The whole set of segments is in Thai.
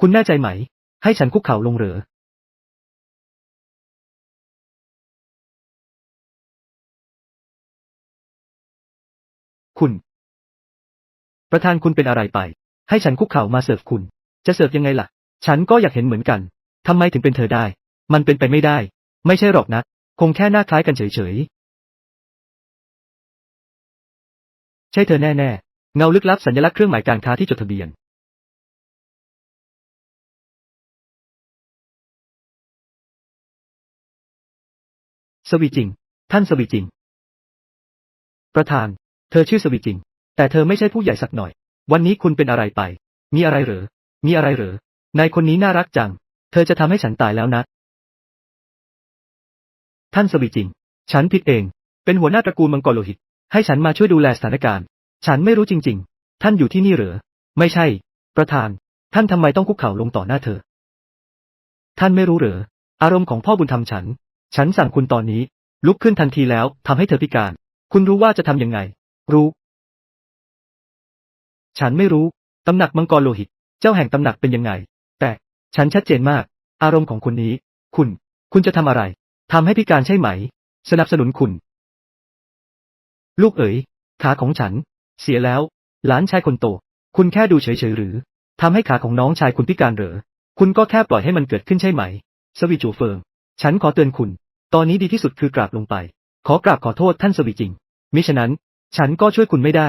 คุณแน่ใจไหม ให้ฉันคุกเข่าลงเหรอคุณ ประธานคุณเป็นอะไรไป ให้ฉันคุกเข่ามาเสิร์ฟคุณ จะเสิร์ฟยังไงล่ะ ฉันก็อยากเห็นเหมือนกัน ทำไมถึงเป็นเธอได้ มันเป็นไปไม่ได้ ไม่ใช่หรอกนะ คงแค่หน้าคล้ายกันเฉยๆ ใช่เธอแน่ๆ เงาลึกลับสัญลักษณ์เครื่องหมายการค้าที่จดทะเบียน สวีจิง ท่านสวีจิง ประธาน เธอชื่อสวีจิง แต่เธอไม่ใช่ผู้ใหญ่สักหน่อย วันนี้คุณเป็นอะไรไป มีอะไรเหรอ มีอะไรเหรอ นายคนนี้น่ารักจัง เธอจะทำให้ฉันตายแล้วนะ ท่านสวีจิง ฉันผิดเอง เป็นหัวหน้าตระกูลมังกรโลหิต ให้ฉันมาช่วยดูแลสถานการณ์ ฉันไม่รู้จริง ๆ ท่านอยู่ที่นี่เหรอ ไม่ใช่ ประธาน ท่านทำไมต้องคุกเข่าลงต่อหน้าเธอ ท่านไม่รู้เหรอ อารมณ์ของพ่อบุญธรรมฉัน ฉันสั่งคุณตอนนี้ ลุกขึ้นทันทีแล้วทำให้เธอพิการ คุณรู้ว่าจะทำยังไง รู้ ฉันไม่รู้ ตำหนักมังกรโลหิต เจ้าแห่งตำหนักเป็นยังไง แต่ฉันชัดเจนมาก อารมณ์ของคุณนี้ คุณ คุณจะทำอะไรทำให้พิการใช่ไหม สนับสนุนคุณ ลูกเอ๋ย ขาของฉัน เสียแล้ว หลานชายคนโต คุณแค่ดูเฉยๆหรือทำให้ขาของน้องชายคุณพิการเหรอ คุณก็แค่ปล่อยให้มันเกิดขึ้นใช่ไหม สวีจูเฟิง ฉันขอเตือนคุณ ตอนนี้ดีที่สุดคือกราบลงไป ขอกราบขอโทษท่านสวีจริง มิฉะนั้น ฉันก็ช่วยคุณไม่ได้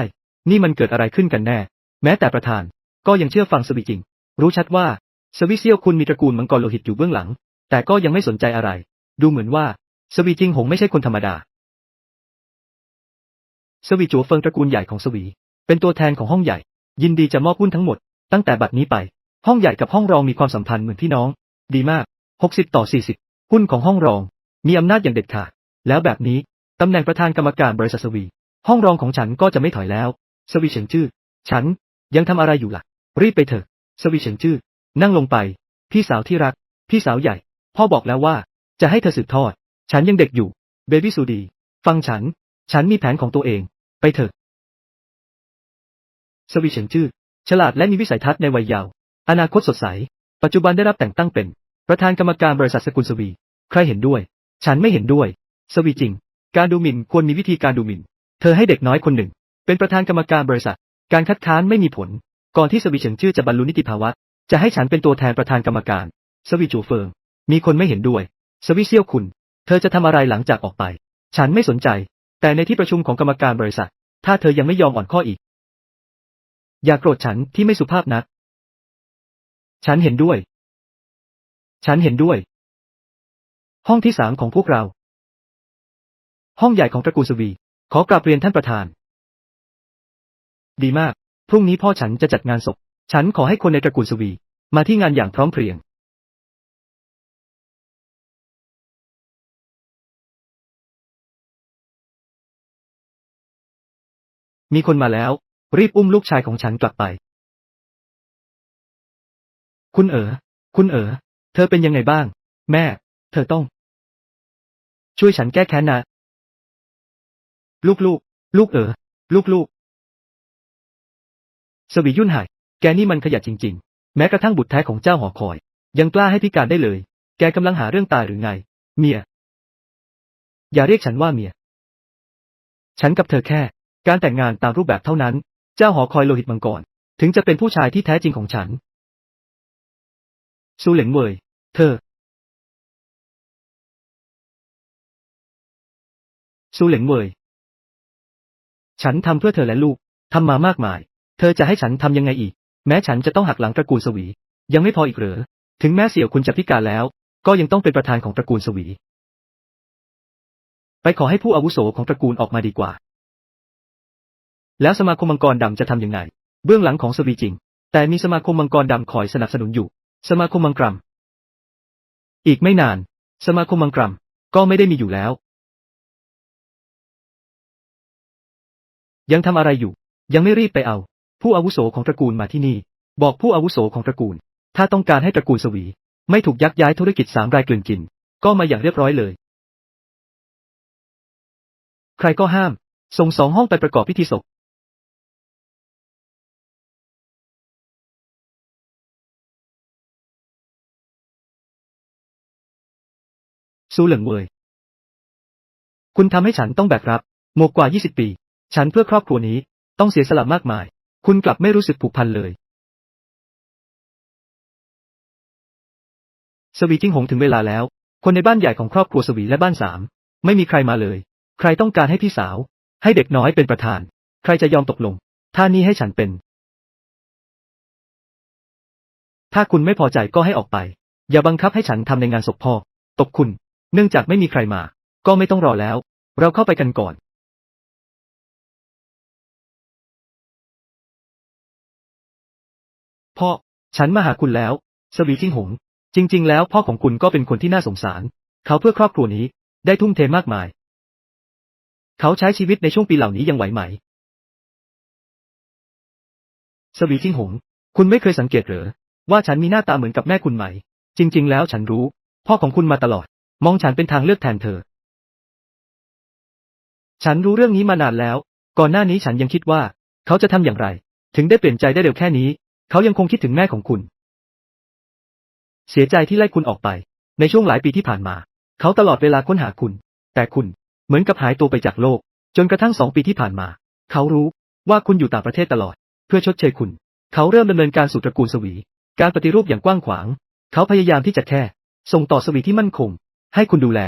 นี่มันเกิดอะไรขึ้นกันแน่ แม้แต่ประธาน ก็ยังเชื่อฟังสวีจริง รู้ชัดว่า สวิเซียวคุณมีตระกูลมังกรโลหิตอยู่เบื้องหลัง แต่ก็ยังไม่สนใจอะไร ดูเหมือนว่า สวีจริงหงไม่ใช่คนธรรมดา สวีจัวเฟิงตระกูลใหญ่ของสวี เป็นตัวแทนของห้องใหญ่ ยินดีจะมอบหุ้นทั้งหมด ตั้งแต่บัดนี้ไป ห้องใหญ่กับห้องรองมีความสัมพันธ์เหมือนพี่น้อง ดีมาก 60 ต่อ 40 หุ้นของห้องรอง มีอำนาจอย่างเด็ดขาด แล้วแบบนี้ ตำแหน่งประธานกรรมการบริษัทสวี ห้องรองของฉันก็จะไม่ถอยแล้ว สวีเฉิงจื้อ ฉันยังทำอะไรอยู่ล่ะ รีบไปเถอะ สวีเฉิงจื้อ นั่งลงไป พี่สาวที่รัก พี่สาวใหญ่ พ่อบอกแล้วว่า จะให้เธอสืบทอด ฉันยังเด็กอยู่ เบบี้ซูดี ฟังฉัน ฉันมีแผนของตัวเอง ไปเถอะ สวีเฉิงจื้อ ฉลาดและมีวิสัยทัศน์ในวัยเยาว์ อนาคตสดใส ปัจจุบันได้รับแต่งตั้งเป็น ประธานกรรมการบริษัทสกุลสวี ใครเห็นด้วย ฉันไม่เห็นด้วย สวีจริง การดูหมิ่นควรมีวิธีการดูหมิ่น เธอให้เด็กน้อยคนหนึ่ง เป็นประธานกรรมการบริษัท การคัดค้านไม่มีผล ก่อนที่สวีเฉิงจื้อจะบรรลุนิติภาวะ จะให้ฉันเป็นตัวแทนประธานกรรมการ สวีจูเฟิง มีคนไม่เห็นด้วย สวีเซี่ยวคุณ เธอจะทำอะไรหลังจากออกไป ฉันไม่สนใจ แต่ในที่ประชุมของกรรมการบริษัท ถ้าเธอยังไม่ยอมอ่อนข้ออีก อย่าโกรธฉันที่ไม่สุภาพนัก ฉันเห็นด้วย ฉันเห็นด้วย ห้องที่สามของพวกเรา ห้องใหญ่ของตระกูลสวี ขอกราบเรียนท่านประธาน ดีมาก พรุ่งนี้พ่อฉันจะจัดงานศพ ฉันขอให้คนในตระกูลสวี มาที่งานอย่างพร้อมเพรียง มีคนมาแล้ว รีบอุ้มลูกชายของฉันกลับไป คุณเอ๋อ คุณเอ๋อ ธอเป็นยังไงบ้าง แม่ เธอต้อง ช่วยฉันแก้แค้นนะ ลูกลูก ลูกเอ๋อลูกลูก สวียุ่นหาย แกนี่มันขยันจริง ๆ แม้กระทั่งบุตรแท้ของเจ้าหอคอย ยังกล้าให้พิการได้เลย แกกำลังหาเรื่องตายหรือไง เมีย อย่าเรียกฉันว่าเมีย ฉันกับเธอแค่ การแต่งงานตามรูปแบบเท่านั้น เจ้าหอคอยโลหิตมังกร ถึงจะเป็นผู้ชายที่แท้จริงของฉัน ซูเหลงเวย เธอ ซูเหลงเวยฉันทำเพื่อเธอและลูก ทำมามากมาย เธอจะให้ฉันทำยังไงอีก แม้ฉันจะต้องหักหลังตระกูลสวี ยังไม่พออีกเหรอ ถึงแม้เสี่ยวคุณจะพิการแล้ว ก็ยังต้องเป็นประธานของตระกูลสวี ไปขอให้ผู้อาวุโสของตระกูลออกมาดีกว่า แล้วสมาคมมังกรดำจะทำยังไง เบื้องหลังของสวีจริง แต่มีสมาคมมังกรดำคอยสนับสนุนอยู่ สมาคมมังกรม อีกไม่นาน สมาคมมังกรมก็ไม่ได้มีอยู่แล้ว ยังทำอะไรอยู่ ยังไม่รีบไปเอา ผู้อาวุโสของตระกูลมาที่นี่ บอกผู้อาวุโสของตระกูล ถ้าต้องการให้ตระกูลสวี ไม่ถูกยักย้ายธุรกิจสามรายกลืนกิน ก็มาอย่างเรียบร้อยเลย ใครก็ห้าม ส่งสองห้องไปประกอบพิธีศพ สูเหลิงเวย คุณทำให้ฉันต้องแบกรับมวกกว่า 20 ปี ฉันเพื่อครอบครัวนี้ ต้องเสียสละมากมาย คุณกลับไม่รู้สึกผูกพันเลย สวีจิ้งหงถึงเวลาแล้ว คนในบ้านใหญ่ของครอบครัวสวีและบ้านสาม ไม่มีใครมาเลย ใครต้องการให้พี่สาว ให้เด็กน้อยเป็นประธาน ใครจะยอมตกลงถ้านี่ให้ฉันเป็น ถ้าคุณไม่พอใจก็ให้ออกไป อย่าบังคับให้ฉันทำในงานศพพ่อตกคุณ เนื่องจากไม่มีใครมา ก็ไม่ต้องรอแล้ว เราเข้าไปกันก่อน พ่อ ฉันมาหาคุณแล้ว สวีจิ้งหง จริง ๆ แล้วพ่อของคุณก็เป็นคนที่น่าสงสาร เขาเพื่อครอบครัวนี้ ได้ทุ่มเทมากมาย เขาใช้ชีวิตในช่วงปีเหล่านี้ยังไหวไหม สวีจิ้งหง คุณไม่เคยสังเกตเหรอว่าฉันมีหน้าตาเหมือนกับแม่คุณไหม จริง ๆ แล้วฉันรู้ พ่อของคุณมาตลอด มองฉันเป็นทางเลือกแทนเธอ ฉันรู้เรื่องนี้มานานแล้ว ก่อนหน้านี้ฉันยังคิดว่า เขาจะทำอย่างไร ถึงได้เปลี่ยนใจได้เร็วแค่นี้ เขายังคงคิดถึงแม่ของคุณ เสียใจที่ไล่คุณออกไป ในช่วงหลายปีที่ผ่านมา เขาตลอดเวลาค้นหาคุณ แต่คุณเหมือนกับหายตัวไปจากโลก จนกระทั่งสองปีที่ผ่านมา เขารู้ว่าคุณอยู่ต่างประเทศตลอด เพื่อชดเชยคุณ เขาเริ่มดำเนินการสู่ตระกูลสวี การปฏิรูปอย่างกว้างขวาง เขาพยายามที่จะแค่ ส่งต่อสวีที่มั่นคง ให้คุณดูแล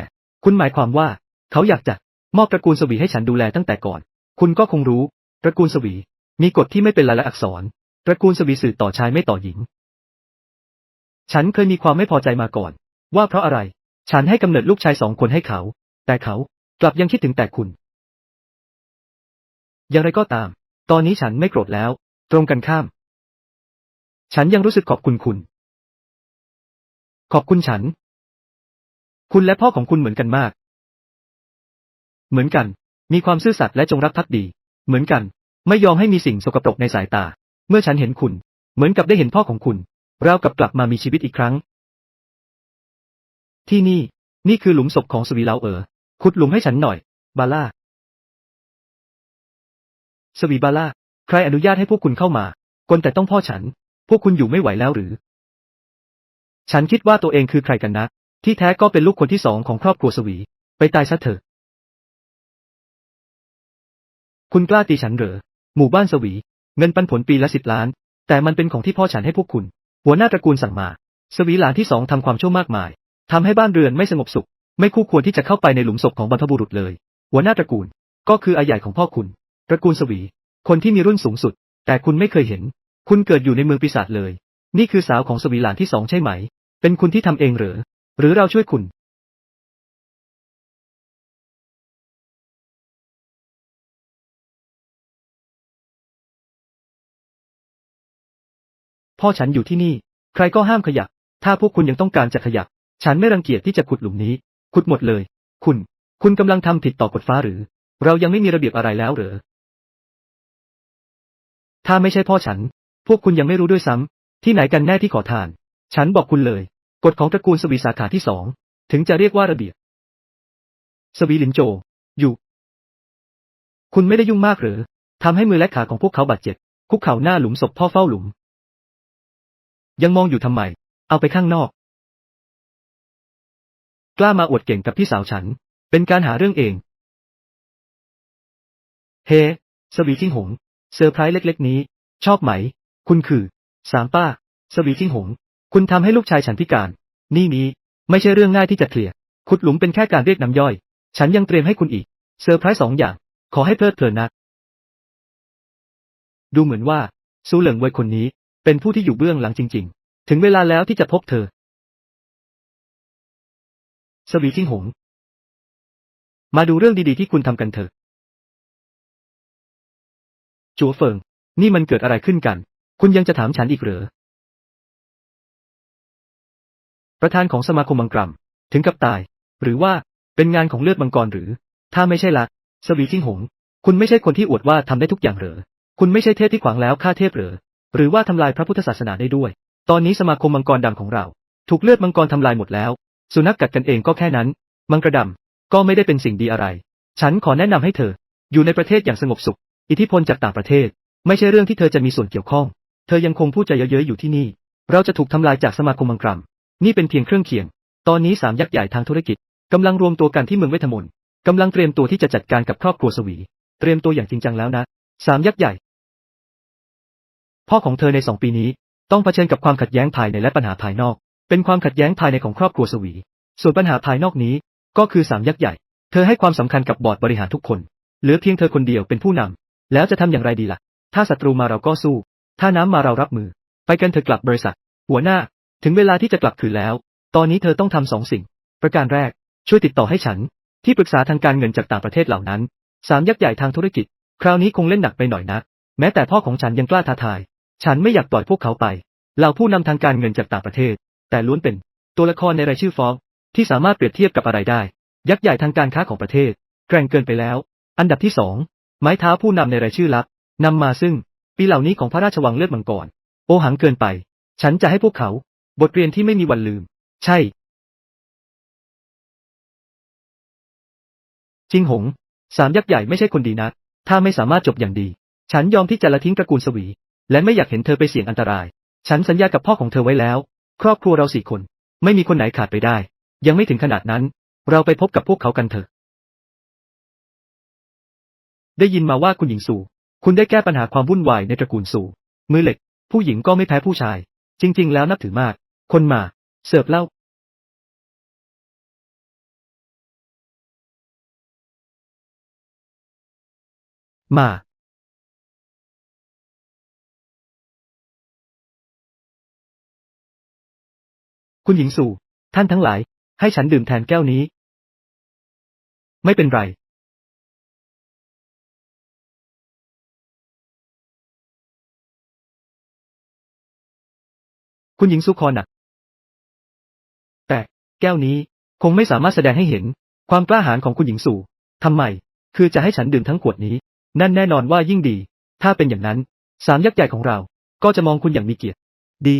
คุณหมายความว่า เขาอยากจะมอบตระกูลสวีให้ฉันดูแลตั้งแต่ก่อน คุณก็คงรู้ ตระกูลสวี มีกฎที่ไม่เป็นลายลักษณ์อักษร ตระกูลสวีสื่อต่อชายไม่ต่อหญิง ฉันเคยมีความไม่พอใจมาก่อน ว่าเพราะอะไร ฉันให้กำเนิดลูกชายสองคนให้เขา แต่เขากลับยังคิดถึงแต่คุณ อย่างไรก็ตาม ตอนนี้ฉันไม่โกรธแล้ว ตรงกันข้าม ฉันยังรู้สึกขอบคุณคุณ ขอบคุณฉัน คุณและพ่อของคุณเหมือนกันมาก เหมือนกัน มีความซื่อสัตย์และจงรักภักดี เหมือนกัน ไม่ยอมให้มีสิ่งสกปรกในสายตา เมื่อฉันเห็นคุณ เหมือนกับได้เห็นพ่อของคุณ เราวกับกลับมามีชีวิตอีกครั้ง ที่นี่ นี่คือหลุมศพของสวีเลาเอ๋อ ขุดหลุมให้ฉันหน่อย บาล่า สวีบาล่า ใครอนุญาตให้พวกคุณเข้ามากลแต่ต้องพ่อฉัน พวกคุณอยู่ไม่ไหวแล้วหรือ ฉันคิดว่าตัวเองคือใครกันนะ ที่แท้ก็เป็นลูกคนที่สองของครอบครัวสวี ไปตายซะเถอะ คุณกล้าตีฉันเหรอ หมู่บ้านสวี เงินปันผลปีละสิบล้าน แต่มันเป็นของที่พ่อฉันให้พวกคุณ หัวหน้าตระกูลสั่งมา สวีหลานที่สองทำความชั่วมากมายทำให้บ้านเรือนไม่สงบสุข ไม่คู่ควรที่จะเข้าไปในหลุมศพของบรรพบุรุษเลย หัวหน้าตระกูล ก็คืออาใหญ่ของพ่อคุณ ตระกูลสวี คนที่มีรุ่นสูงสุด แต่คุณไม่เคยเห็น คุณเกิดอยู่ในเมืองปีศาจเลย นี่คือสาวของสวีหลานที่สองใช่ไหม เป็นคุณที่ทำเองเหรอ หรือเราช่วยคุณพ่อฉันอยู่ที่นี่ ใครก็ห้ามขยับ ถ้าพวกคุณยังต้องการจะขยับ ฉันไม่รังเกียจที่จะขุดหลุมนี้ ขุดหมดเลย คุณ คุณกำลังทำผิดต่อกฎฟ้าหรือ เรายังไม่มีระเบียบอะไรแล้วเหรอ ถ้าไม่ใช่พ่อฉัน พวกคุณยังไม่รู้ด้วยซ้ำ ที่ไหนกันแน่ที่ขอทาน ฉันบอกคุณเลย กฎของตระกูลสวีสาขาที่สอง ถึงจะเรียกว่าระเบียบ สวีหลินโจ อยู่ คุณไม่ได้ยุ่งมากหรือทำให้มือและขาของพวกเขาบาดเจ็บ คุกเข่าหน้าหลุมศพพ่อเฝ้าหลุม ยังมองอยู่ทำไม เอาไปข้างนอก กล้ามาอวดเก่งกับพี่สาวฉัน เป็นการหาเรื่องเอง เฮสวีจิ้งหง เซอร์ไพรส์เล็ก ๆ นี้ ชอบไหม คุณคือ สามป้า สวีจิ้งหง คุณทำให้ลูกชายฉันพิการ นี่นี้ ไม่ใช่เรื่องง่ายที่จะเคลียร์ ขุดหลุมเป็นแค่การเรียกน้ำย่อย ฉันยังเตรียมให้คุณอีก เซอร์ไพรส์สองอย่าง ขอให้เพลิดเพลินนะดูเหมือนว่าซูเหลิงเวยคนนี้ เป็นผู้ที่อยู่เบื้องหลังจริง ๆ ถึงเวลาแล้วที่จะพบเธอ สวีจิ้งหง มาดูเรื่องดีๆที่คุณทำกันเถอะ จัวเฟิง นี่มันเกิดอะไรขึ้นกัน คุณยังจะถามฉันอีกเหรอ ประธานของสมาคมมังกรถึงกับตาย หรือว่าเป็นงานของเลือดมังกรหรือ ถ้าไม่ใช่ละสวีจิ้งหง คุณไม่ใช่คนที่อวดว่าทำได้ทุกอย่างเหรอ คุณไม่ใช่เทพที่ขวางแล้วฆ่าเทพเหรอ หรือว่าทำลายพระพุทธศาสนาได้ด้วย ตอนนี้สมาคมมังกรดำของเรา ถูกเลือดมังกรทำลายหมดแล้ว สุนัขกกัดกันเองก็แค่นั้น มังกรดำก็ไม่ได้เป็นสิ่งดีอะไร ฉันขอแนะนำให้เธอ อยู่ในประเทศอย่างสงบสุข อิทธิพลจากต่างประเทศ ไม่ใช่เรื่องที่เธอจะมีส่วนเกี่ยวข้อง เธอยังคงพูดใจเยอะๆอยู่ที่นี่ เราจะถูกทำลายจากสมาคมมังกรม นี่เป็นเพียงเครื่องเคียง ตอนนี้สามยักษ์ใหญ่ทางธุรกิจกำลังรวมตัวกันที่เมืองเวทมนต์กำลังเตรียมตัวที่จะจัดการกับครอบครัวสวี เตรียมตัวอย่างจริงจังแล้วนะ สามยักษ์ใหญ่ พ่อของเธอในสองปีนี้ ต้องเผชิญกับความขัดแย้งภายในและปัญหาภายนอก เป็นความขัดแย้งภายในของครอบครัวสวี ส่วนปัญหาภายนอกนี้ ก็คือสามยักษ์ใหญ่ เธอให้ความสำคัญกับบอร์ดบริหารทุกคน เหลือเพียงเธอคนเดียวเป็นผู้นำแล้วจะทำอย่างไรดีล่ะ ถ้าศัตรูมาเราก็สู้ ถ้าน้ำมาเรารับมือ ไปกันเถอะกลับบริษัท หัวหน้า ถึงเวลาที่จะกลับคืนแล้ว ตอนนี้เธอต้องทำสองสิ่ง ประการแรก ช่วยติดต่อให้ฉัน ที่ปรึกษาทางการเงินจากต่างประเทศเหล่านั้นสามยักษ์ใหญ่ทางธุรกิจ คราวนี้คงเล่นหนักไปหน่อยนะแม้แต่พ่อของฉันยังกล้าท้าทาย ฉันไม่อยากปล่อยพวกเขาไปเหล่าผู้นำทางการเงินจากต่างประเทศ แต่ล้วนเป็น ตัวละครในรายชื่อฟองที่สามารถเปรียบเทียบกับอะไรได้ ยักษ์ใหญ่ทางการค้าของประเทศ แกร่งเกินไปแล้ว อันดับที่สองไม้เท้าผู้นำในรายชื่อลับนำมาซึ่ง ปีเหล่านี้ของพระราชวังเลือดมังกรโอหังเกินไป ฉันจะให้พวกเขา บทเรียนที่ไม่มีวันลืม ใช่ จิงหง สามยักษ์ใหญ่ไม่ใช่คนดีนะถ้าไม่สามารถจบอย่างดี ฉันยอมที่จะละทิ้งตระกูลสวี และไม่อยากเห็นเธอไปเสี่ยงอันตราย ฉันสัญญากับพ่อของเธอไว้แล้ว ครอบครัวเราสี่คน ไม่มีคนไหนขาดไปได้ ยังไม่ถึงขนาดนั้น เราไปพบกับพวกเขากันเถอะ ได้ยินมาว่าคุณหญิงสู่ คุณได้แก้ปัญหาความวุ่นวายในตระกูลสู่ มือเหล็ก ผู้หญิงก็ไม่แพ้ผู้ชาย จริง ๆ แล้วนับถือมาก คนมา เสิร์ฟเหล้ามา คุณหญิงสู่ ท่านทั้งหลาย ให้ฉันดื่มแทนแก้วนี้ ไม่เป็นไร คุณหญิงสุคอหนัก แต่แก้วนี้คงไม่สามารถแสดงให้เห็น ความกล้าหาญของคุณหญิงสู่ทำไม คือจะให้ฉันดื่มทั้งขวดนี้ นั่นแน่นอนว่ายิ่งดี ถ้าเป็นอย่างนั้น สามยักษ์ใหญ่ของเรา ก็จะมองคุณอย่างมีเกียรติ ดี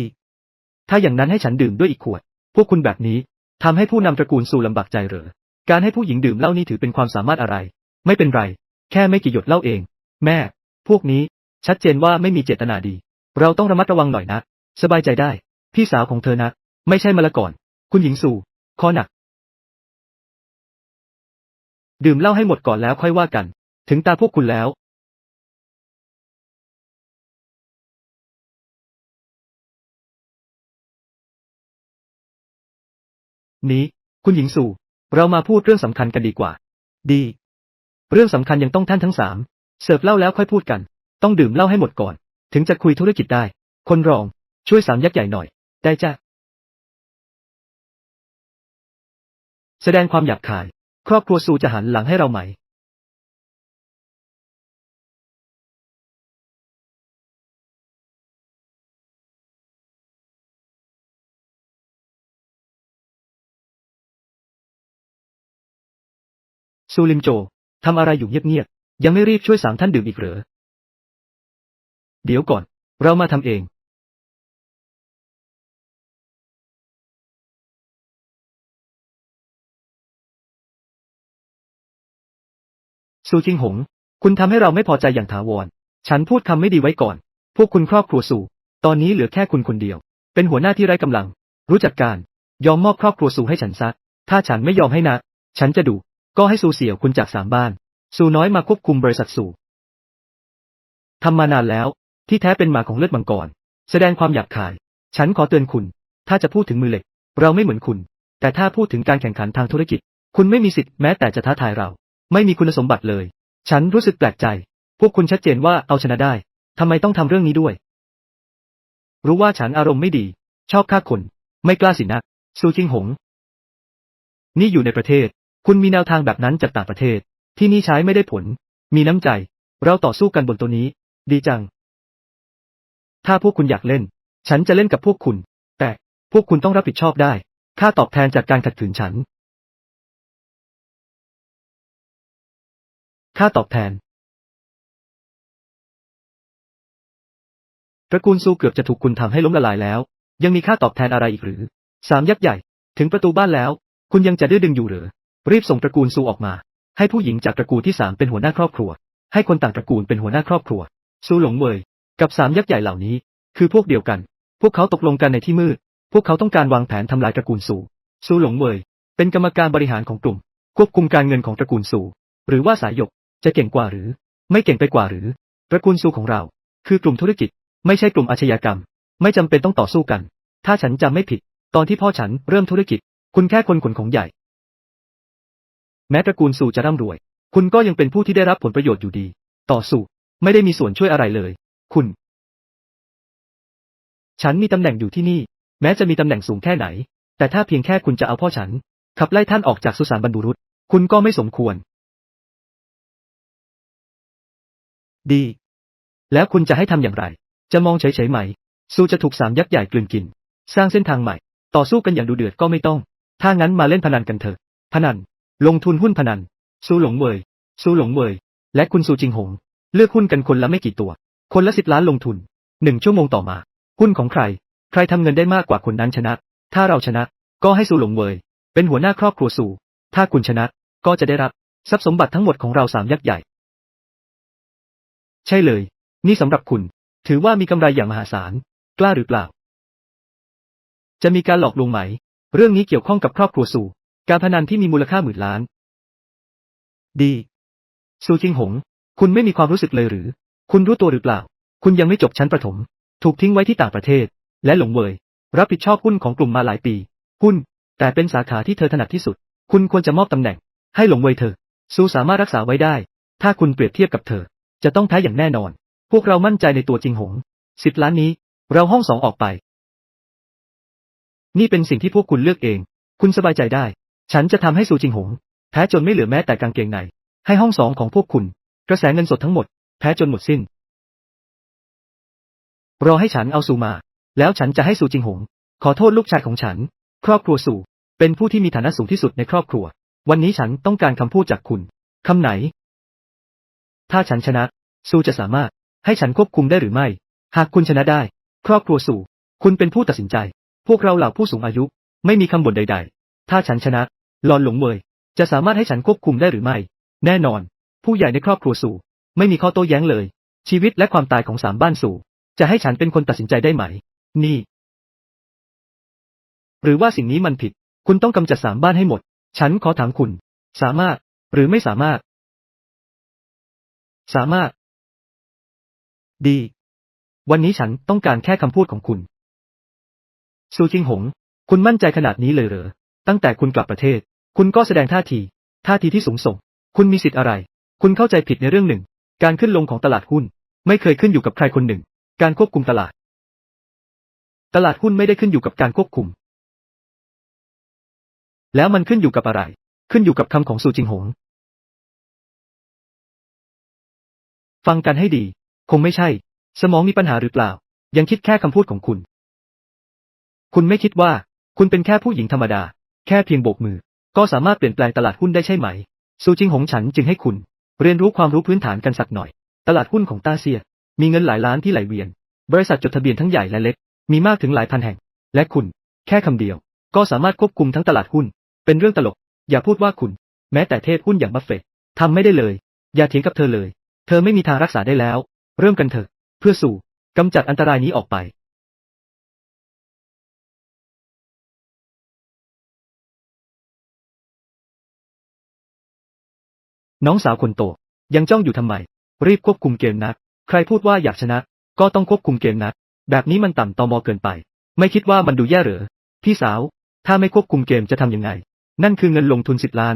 ถ้าอย่างนั้นให้ฉันดื่มด้วยอีกขวด พวกคุณแบบนี้ทำให้ผู้นำตระกูลสู่ลำบากใจเหรอ การให้ผู้หญิงดื่มเหล้านี่ถือเป็นความสามารถอะไร ไม่เป็นไร แค่ไม่กี่หยดเหล้าเอง แม่ พวกนี้ ชัดเจนว่าไม่มีเจตนาดี เราต้องระมัดระวังหน่อยนะ สบายใจได้ พี่สาวของเธอนะ ไม่ใช่มาละก่อน คุณหญิงสู่คอหนัก ดื่มเหล้าให้หมดก่อนแล้วค่อยว่ากัน ถึงตาพวกคุณแล้ว นี้ คุณหญิงสู่ เรามาพูดเรื่องสำคัญกันดีกว่า ดี เรื่องสำคัญยังต้องท่านทั้งสาม เสิร์ฟเหล้าแล้วค่อยพูดกัน ต้องดื่มเหล้าให้หมดก่อน ถึงจะคุยธุรกิจได้ คนรองช่วยสามยักษ์ใหญ่หน่อย ได้จ้ะ แสดงความหยาบคาย ครอบครัวสู่จะหันหลังให้เราไหม ซูลิมโจ ทำอะไรอยู่เงียบๆ ยังไม่รีบช่วยสามท่านดื่มอีกเหรอ เดี๋ยวก่อน เรามาทำเอง ซูจิงหง คุณทำให้เราไม่พอใจอย่างถาวร ฉันพูดคำไม่ดีไว้ก่อน พวกคุณครอบครัวสู่ตอนนี้เหลือแค่คุณคนเดียว เป็นหัวหน้าที่ไร้กำลัง รู้จักการ ยอมมอบครอบครัวสู่ให้ฉันซะ ถ้าฉันไม่ยอมให้นะ ฉันจะดูก็ให้ซูเสี่ยวคุณจากสามบ้าน ซูน้อยมาควบคุมบริษัทสู่ทำมานานแล้ว ที่แท้เป็นหมาของเลือดมังกร แสดงความหยาบคาย ฉันขอเตือนคุณ ถ้าจะพูดถึงมือเหล็ก เราไม่เหมือนคุณ แต่ถ้าพูดถึงการแข่งขันทางธุรกิจ คุณไม่มีสิทธิ์แม้แต่จะท้าทายเรา ไม่มีคุณสมบัติเลย ฉันรู้สึกแปลกใจ พวกคุณชัดเจนว่าเอาชนะได้ทำไมต้องทำเรื่องนี้ด้วย รู้ว่าฉันอารมณ์ไม่ดี ชอบฆ่าคน ไม่กล้าสินะซูจิงหง นี่อยู่ในประเทศ คุณมีแนวทางแบบนั้นจากต่างประเทศ ที่นี่ใช้ไม่ได้ผล มีน้ำใจ เราต่อสู้กันบนตัวนี้ ดีจัง ถ้าพวกคุณอยากเล่น ฉันจะเล่นกับพวกคุณ แต่พวกคุณต้องรับผิดชอบได้ ค่าตอบแทนจากการขัดขืนฉัน ค่าตอบแทน ตระกูลซูเกือบจะถูกคุณทำให้ล้มละลายแล้ว ยังมีค่าตอบแทนอะไรอีกหรือสามยักษ์ใหญ่ ถึงประตูบ้านแล้ว คุณยังจะดื้อดึงอยู่หรือ รีบส่งตระกูลซูออกมา ให้ผู้หญิงจากตระกูลที่สามเป็นหัวหน้าครอบครัว ให้คนต่างตระกูลเป็นหัวหน้าครอบครัว ซูหลงเวยกับสามยักษ์ใหญ่เหล่านี้ คือพวกเดียวกัน พวกเขาตกลงกันในที่มืด พวกเขาต้องการวางแผนทำลายตระกูลซู ซูหลงเวยเป็นกรรมการบริหารของกลุ่ม ควบคุมการเงินของตระกูลซู หรือว่าสายหยก จะเก่งกว่าหรือ ไม่เก่งไปกว่าหรือตระกูลซูของเรา คือกลุ่มธุรกิจ ไม่ใช่กลุ่มอาชญากรรม ไม่จำเป็นต้องต่อสู้กัน ถ้าฉันจำไม่ผิด ตอนที่พ่อฉันเริ่มธุรกิจ คุณแค่คนขนของใหญ่ แม้ตระกูลซูจะร่ำรวย คุณก็ยังเป็นผู้ที่ได้รับผลประโยชน์อยู่ดี ต่อสู้ไม่ได้มีส่วนช่วยอะไรเลย คุณ ฉันมีตำแหน่งอยู่ที่นี่ แม้จะมีตำแหน่งสูงแค่ไหน แต่ถ้าเพียงแค่คุณจะเอาพ่อฉัน ขับไล่ท่านออกจากสุสานบรรบุรุษ คุณก็ไม่สมควร ดี แล้วคุณจะให้ทำอย่างไร จะมองเฉยๆไหมซูจะถูกสามยักษ์ใหญ่กลืนกิน สร้างเส้นทางใหม่ ต่อสู้กันอย่างดูเดือดก็ไม่ต้อง ถ้างั้นมาเล่นพนันกันเถอะ พนัน ลงทุนหุ้นพนันซูหลงเวยซูหลงเวย และคุณซูจิงหง เลือกหุ้นกันคนละไม่กี่ตัว คนละสิบล้านลงทุน หนึ่งชั่วโมงต่อมา หุ้นของใคร ใครทำเงินได้มากกว่าคนนั้นชนะ ถ้าเราชนะ ก็ให้ซูหลงเวย เป็นหัวหน้าครอบครัวซูถ้าคุณชนะ ก็จะได้รับทรัพย์สมบัติทั้งหมดของเราสามยักษ์ใหญ่ ใช่เลย นี่สำหรับคุณ ถือว่ามีกำไรอย่างมหาศาล กล้าหรือเปล่า จะมีการหลอกลวงไหม เรื่องนี้เกี่ยวข้องกับครอบครัวสู่ การพนันที่มีมูลค่าหมื่นล้าน ดีซูจิงหง คุณไม่มีความรู้สึกเลยหรือ คุณรู้ตัวหรือเปล่า คุณยังไม่จบชั้นประถม ถูกทิ้งไว้ที่ต่างประเทศ และหลงเวย รับผิดชอบหุ้นของกลุ่มมาหลายปี หุ้น แต่เป็นสาขาที่เธอถนัดที่สุด คุณควรจะมอบตำแหน่ง ให้หลงเวยเธอซูสามารถรักษาไว้ได้ ถ้าคุณเปรียบเทียบกับเธอ จะต้องแพ้อย่างแน่นอน พวกเรามั่นใจในตัวจิงหงสิบล้านนี้ เราห้องสองออกไป นี่เป็นสิ่งที่พวกคุณเลือกเอง คุณสบายใจได้ ฉันจะทำให้ซูจิงหง แพ้จนไม่เหลือแม้แต่กางเกงใน ให้ห้องสองของพวกคุณ กระแสเงินสดทั้งหมด แพ้จนหมดสิ้น รอให้ฉันเอาซูมา แล้วฉันจะให้ซูจิงหง ขอโทษลูกชายของฉัน ครอบครัวซูเป็นผู้ที่มีฐานะสูงที่สุดในครอบครัว วันนี้ฉันต้องการคำพูดจากคุณ คำไหน ถ้าฉันชนะซูจะสามารถให้ฉันควบคุมได้หรือไม่ หากคุณชนะได้ ครอบครัวซูคุณเป็นผู้ตัดสินใจ พวกเราเหล่าผู้สูงอายุ ไม่มีคำบ่นใด ๆ ถ้าฉันชนะหลอนหลงเมยจะสามารถให้ฉันควบคุมได้หรือไม่ แน่นอน ผู้ใหญ่ในครอบครัวสู่ ไม่มีข้อโต้แย้งเลย ชีวิตและความตายของสามบ้านสู่ จะให้ฉันเป็นคนตัดสินใจได้ไหม นี่ หรือว่าสิ่งนี้มันผิด คุณต้องกำจัดสามบ้านให้หมด ฉันขอถามคุณ สามารถ หรือไม่สามารถ สามารถ ดี วันนี้ฉันต้องการแค่คำพูดของคุณ ซูจิงหง คุณมั่นใจขนาดนี้เลยเหรอ ตั้งแต่คุณกลับประเทศ คุณก็แสดงท่าที ท่าทีที่สูงส่ง คุณมีสิทธิ์อะไร คุณเข้าใจผิดในเรื่องหนึ่ง การขึ้นลงของตลาดหุ้น ไม่เคยขึ้นอยู่กับใครคนหนึ่ง การควบคุมตลาด ตลาดหุ้นไม่ได้ขึ้นอยู่กับการควบคุม แล้วมันขึ้นอยู่กับอะไร ขึ้นอยู่กับคำของซูจิงหง ฟังกันให้ดี คงไม่ใช่ สมองมีปัญหาหรือเปล่า ยังคิดแค่คำพูดของคุณ คุณไม่คิดว่า คุณเป็นแค่ผู้หญิงธรรมดา แค่เพียงโบกมือ ก็สามารถเปลี่ยนแปลงตลาดหุ้นได้ใช่ไหมซูจิงหงฉันจึงให้คุณ เรียนรู้ความรู้พื้นฐานกันสักหน่อย ตลาดหุ้นของต้าเซีย มีเงินหลายล้านที่ไหลเวียน บริษัทจดทะเบียนทั้งใหญ่และเล็ก มีมากถึงหลายพันแห่ง และคุณ แค่คำเดียว ก็สามารถควบคุมทั้งตลาดหุ้น เป็นเรื่องตลก อย่าพูดว่าคุณ แม้แต่เทพหุ้นอย่างบัฟเฟตต์ทำไม่ได้เลย อย่าเถียงกับเธอเลย เธอไม่มีทางรักษาได้แล้ว เริ่มกันเถอะ เพื่อสู่กำจัดอันตรายนี้ออกไปน้องสาวคนโต ยังจ้องอยู่ทำไม รีบควบคุมเกมนัก ใครพูดว่าอยากชนะ ก็ต้องควบคุมเกมนัก แบบนี้มันต่ำตอมอเกินไป ไม่คิดว่ามันดูแย่เหรอ พี่สาว ถ้าไม่ควบคุมเกมจะทำยังไง นั่นคือเงินลงทุนสิบล้าน